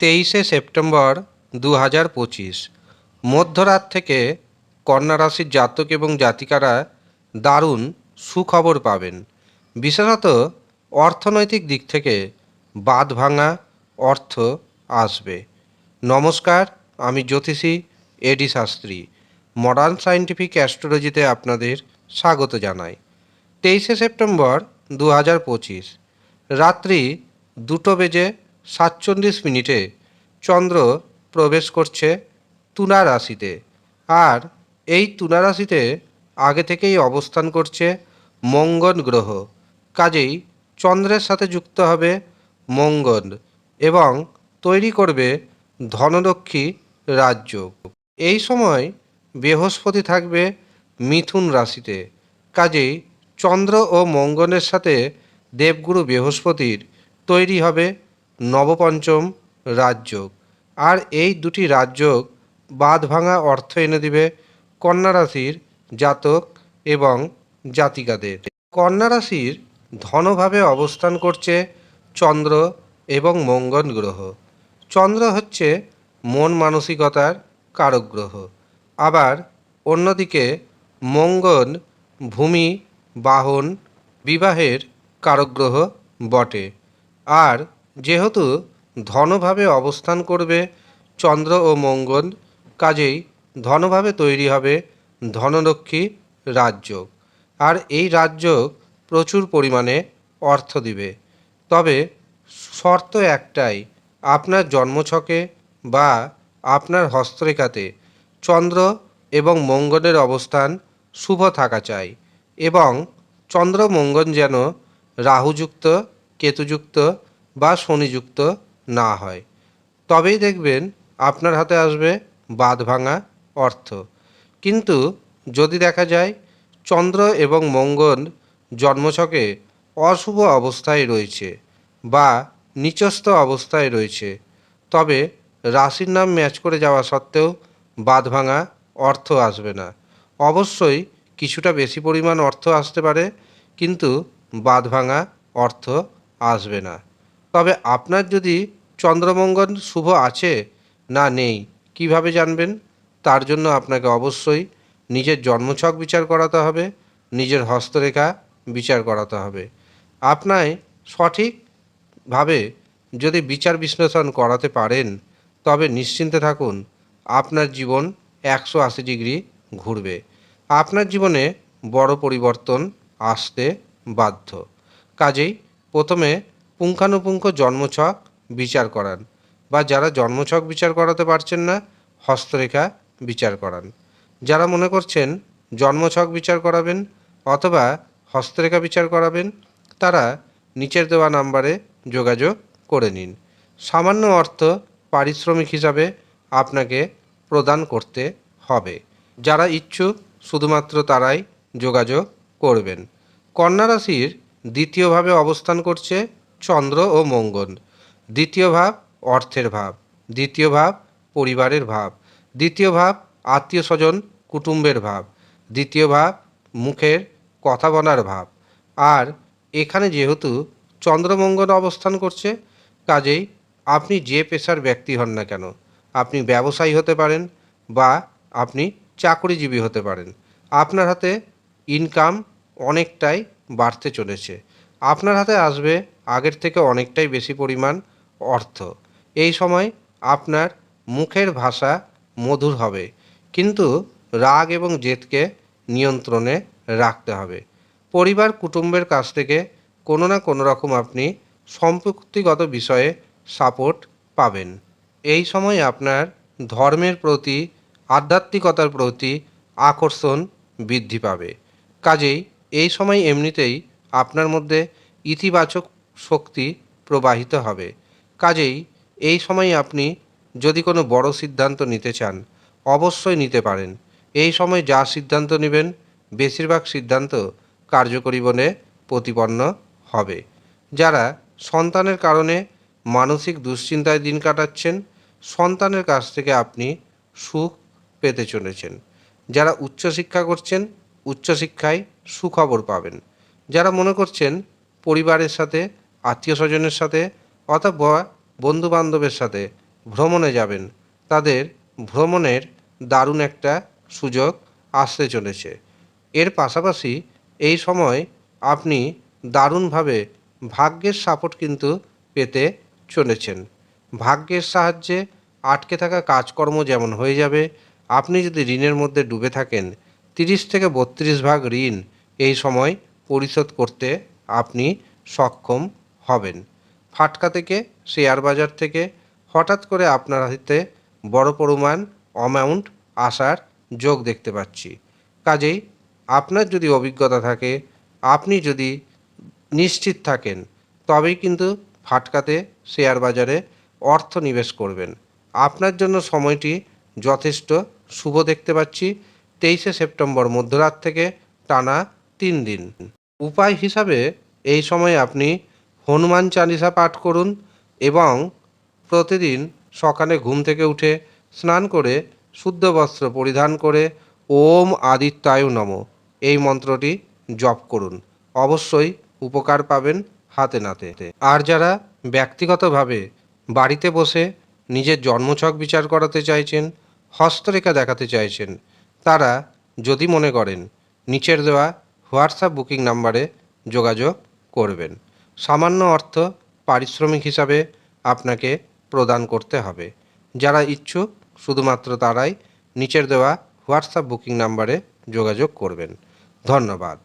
তেইশে সেপ্টেম্বর দু হাজার পঁচিশ, মধ্যরাত থেকে কন্যা রাশির জাতক এবং জাতিকারা দারুণ সুখবর পাবেন। বিশেষত অর্থনৈতিক দিক থেকে বাদ ভাঙা অর্থ আসবে। নমস্কার, আমি জ্যোতিষী এডি শাস্ত্রী মডার্ন সায়েন্টিফিক অ্যাস্ট্রোলজিতে আপনাদের স্বাগত জানাই। তেইশে সেপ্টেম্বর দু হাজার পঁচিশ, রাত্রি দুটো বেজে সাতচল্লিশ মিনিটে চন্দ্র প্রবেশ করছে তুলা রাশিতে। আর এই তুলা রাশিতে আগে থেকেই অবস্থান করছে মঙ্গল গ্রহ। কাজেই চন্দ্রের সাথে যুক্ত হবে মঙ্গল এবং তৈরি করবে ধনলক্ষ্মী রাজ্য। এই সময় বৃহস্পতি থাকবে মিথুন রাশিতে। কাজেই চন্দ্র ও মঙ্গলের সাথে দেবগুরু বৃহস্পতির তৈরি হবে নবপঞ্চম রাজযোগ। আর এই দুটি রাজযোগ বাদ ভাঙা অর্থ এনে দিবে কন্যা রাশির জাতক এবং জাতিকাদের। কন্যা রাশির ধনভাবে অবস্থান করছে চন্দ্র এবং মঙ্গল গ্রহ। চন্দ্র হচ্ছে মন মানসিকতার কারক গ্রহ। আবার অন্যদিকে মঙ্গল ভূমি, বাহন, বিবাহের কারক গ্রহ বটে। আর যেহেতু ধনভাবে অবস্থান করবে চন্দ্র ও মঙ্গল, কাজেই ধনভাবে তৈরি হবে ধনলক্ষ্মী রাজযোগ আর এই রাজযোগ প্রচুর পরিমাণে অর্থ দিবে। তবে শর্ত একটাই, আপনার জন্মছকে বা আপনার হস্তরেখাতে চন্দ্র এবং মঙ্গলের অবস্থান শুভ থাকা চাই এবং চন্দ্র মঙ্গল যেন রাহুযুক্ত, কেতুযুক্ত বা শনিযুক্ত না হয়। তবেই দেখবেন আপনার হাতে আসবে বাদ ভাঙা অর্থ। কিন্তু যদি দেখা যায় চন্দ্র এবং মঙ্গল জন্মছকে অশুভ অবস্থায় রয়েছে বা নিচস্থ অবস্থায় রয়েছে, তবে রাশির নাম ম্যাচ করে যাওয়া সত্ত্বেও বাদ ভাঙা অর্থ আসবে না। অবশ্যই কিছুটা বেশি পরিমাণ অর্থ আসতে পারে, কিন্তু বাদ ভাঙা অর্থ আসবে না। তবে আপনার যদি চন্দ্রমঙ্গল শুভ আছে না নেই, কীভাবে জানবেন? তার জন্য আপনাকে অবশ্যই নিজের জন্মছক বিচার করাতে হবে, নিজের হস্তরেখা বিচার করাতে হবে। আপনায় সঠিকভাবে যদি বিচার বিশ্লেষণ করাতে পারেন, তবে নিশ্চিন্তে থাকুন, আপনার জীবন একশো আশি ডিগ্রি ঘুরবে। আপনার জীবনে বড় পরিবর্তন আসতে বাধ্য। কাজেই প্রথমে পুঙ্খানুপুঙ্খ জন্মছক বিচার করান বা যারা জন্মছক বিচার করাতে পারছেন না, হস্তরেখা বিচার করান। যারা মনে করছেন জন্মছক বিচার করাবেন অথবা হস্তরেখা বিচার করাবেন, তারা নিচের দেওয়া নাম্বারে যোগাযোগ করে নিন। সামান্য অর্থ পারিশ্রমিক হিসাবে আপনাকে প্রদান করতে হবে। যারা ইচ্ছুক, শুধুমাত্র তারাই যোগাযোগ করবেন। কন্যা রাশির দ্বিতীয়ভাবে অবস্থান করছে চন্দ্র ও মঙ্গল। দ্বিতীয় ভাব, অর্থের ভাব। দ্বিতীয় ভাব, পরিবারের ভাব। দ্বিতীয় ভাব আত্মীয় স্বজন কুটুম্বের ভাব। দ্বিতীয় ভাব, মুখের কথা বলার ভাব। আর এখানে যেহেতু চন্দ্রমঙ্গল অবস্থান করছে, কাজেই আপনি যে পেশার ব্যক্তি হন না কেন, আপনি ব্যবসায়ী হতে পারেন বা আপনি চাকরিজীবী হতে পারেন, আপনার হাতে ইনকাম অনেকটাই বাড়তে চলেছে। আপনার হাতে আসবে আগের থেকে অনেকটাই বেশি পরিমাণ অর্থ। এই সময় আপনার মুখের ভাষা মধুর হবে, কিন্তু রাগ এবং জেদকে নিয়ন্ত্রণে রাখতে হবে। পরিবার, কুটুম্বের কাছ থেকে কোনো না কোনো রকম আপনি সম্পত্তিগত বিষয়ে সাপোর্ট পাবেন। এই সময় আপনার ধর্মের প্রতি, আধ্যাত্মিকতার প্রতি আকর্ষণ বৃদ্ধি পাবে। কাজেই এই সময় এমনিতেই আপনার মধ্যে ইতিবাচক শক্তি প্রবাহিত হবে। কাজেই এই সময় আপনি যদি কোনো বড় সিদ্ধান্ত নিতে চান, অবশ্যই নিতে পারেন। এই সময় যা সিদ্ধান্ত নেবেন, বেশিরভাগ সিদ্ধান্ত কার্যকরী বলে প্রতিপন্ন হবে। যারা সন্তানের কারণে মানসিক দুশ্চিন্তায় দিন কাটাচ্ছেন, সন্তানের কাছ থেকে আপনি সুখ পেতে চলেছেন। যারা উচ্চশিক্ষা করছেন উচ্চশিক্ষায় সুখবর পাবেন। যারা মনে করছেন, পরিবারের সাথে আত্মীয় স্বজনের সাথে অথবা বন্ধু বান্ধবের সাথে ভ্রমণে যাবেন। তাদের ভ্রমণের দারুণ একটা সুযোগ আসতে চলেছে। এর পাশাপাশি এই সময় আপনি দারুণভাবে ভাগ্যের সাপোর্ট কিন্তু পেতে চলেছেন। ভাগ্যের সাহায্যে আটকে থাকা কাজকর্ম যেমন হয়ে যাবে, আপনি যদি ঋণের মধ্যে ডুবে থাকেন, তিরিশ থেকে বত্রিশ ভাগ ঋণ এই সময় পরিশোধ করতে আপনি সক্ষম হবেন। ফাটকা থেকে, শেয়ার বাজার থেকে হঠাৎ করে আপনার হাতে বড় পরিমাণ অ্যামাউন্ট আসার যোগ দেখতে পাচ্ছি। কাজেই আপনার যদি অভিজ্ঞতা থাকে, আপনি যদি নিশ্চিত থাকেন, তবেই কিন্তু ফাটকাতে শেয়ার বাজারে অর্থ নিবেশ করবেন। আপনার জন্য সময়টি যথেষ্ট শুভ দেখতে পাচ্ছি। তেইশে সেপ্টেম্বর মধ্যরাত থেকে টানা তিন দিন। উপায় হিসাবে এই সময় আপনি হনুমান চালিসা পাঠ করুন এবং প্রতিদিন সকালে ঘুম থেকে উঠে স্নান করে শুদ্ধ বস্ত্র পরিধান করে ওম আদিত্যায়ু নম। এই মন্ত্রটি জপ করুন। অবশ্যই উপকার পাবেন হাতে নাতে। আর যারা ব্যক্তিগতভাবে বাড়িতে বসে নিজের জন্মছক বিচার করাতে চাইছেন, হস্তরেখা দেখাতে চাইছেন, তারা যদি মনে করেন, নিচের দেওয়া হোয়াটসঅ্যাপ বুকিং নাম্বারে যোগাযোগ করবেন। সামান্য অর্থ পারিশ্রমিক হিসাবে আপনাকে প্রদান করতে হবে। যারা ইচ্ছুক, শুধুমাত্র তারাই নিচের দেওয়া হোয়াটসঅ্যাপ বুকিং নাম্বারে যোগাযোগ করবেন। ধন্যবাদ।